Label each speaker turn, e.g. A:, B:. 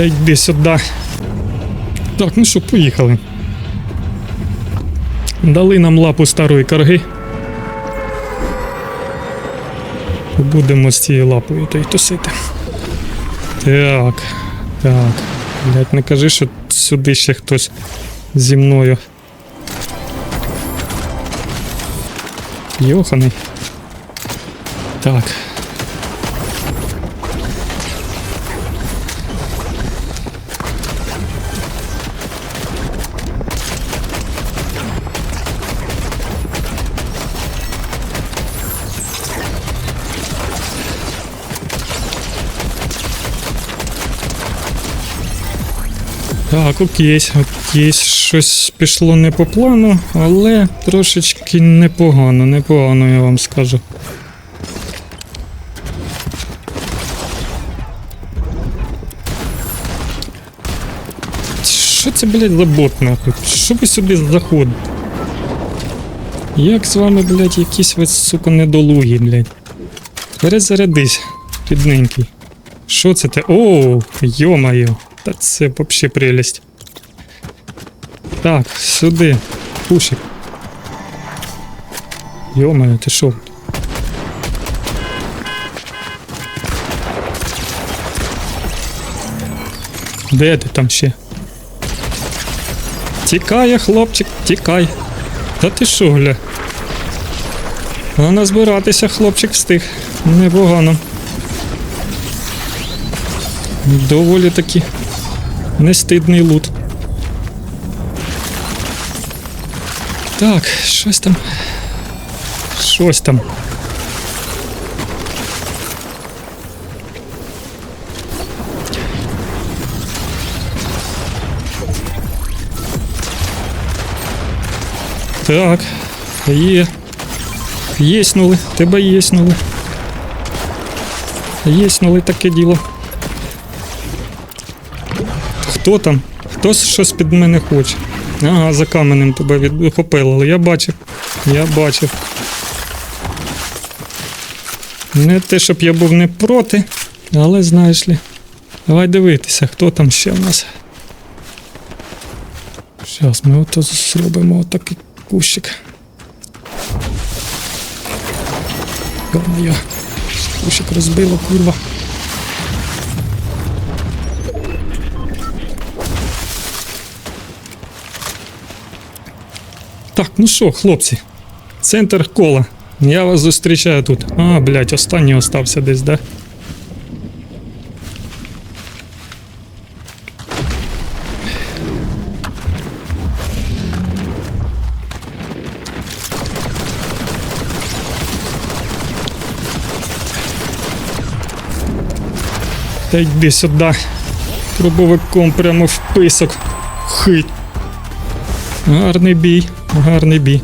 A: Та йди сюди. Так, ну що, поїхали. Дали нам лапу старої карги. Будемо з цією лапою то й тусити. Так, так. Блять, не кажи, що сюди ще хтось зі мною. Йоханий. Так. Так, окей, окей, щось пішло не по плану, але трошечки непогано, непогано, я вам скажу. Що це, блядь, за бот нахуй? Що ви сюди заходите? Як з вами, блядь, якісь ви, сука, недолугі, блядь. Перезарядись, рідненький. Що це те? Оу, йо-моє. Це вообще прелість. Так, сюди. Пушик. Йо-моє, ти що? Де ти там ще? Тікає, хлопчик, тікай. Та ти що, гля? Треба збиратися, хлопчик встиг. Непогано. Доволі таки нестидний лут. Так, щось там. Щось там. Так, є. Єснули, тебе єснули. Єснули таке діло. Хто там? Хто щось під мене хоче? Ага, за каменем тебе відхопилили. Я бачив. Я бачив. Не те, щоб я був не проти, але знаєш ли. Давай дивитися, хто там ще в нас. Зараз ми ото зробимо отакий кущик. Йо-моє, кущик розбило, курва. Так, ну що, хлопці, центр кола. Я вас зустрічаю тут. А, блядь, останній остався десь, да? Та йди сюди. Трубовиком прямо в писок. Хить. Гарний бій, гарний бій.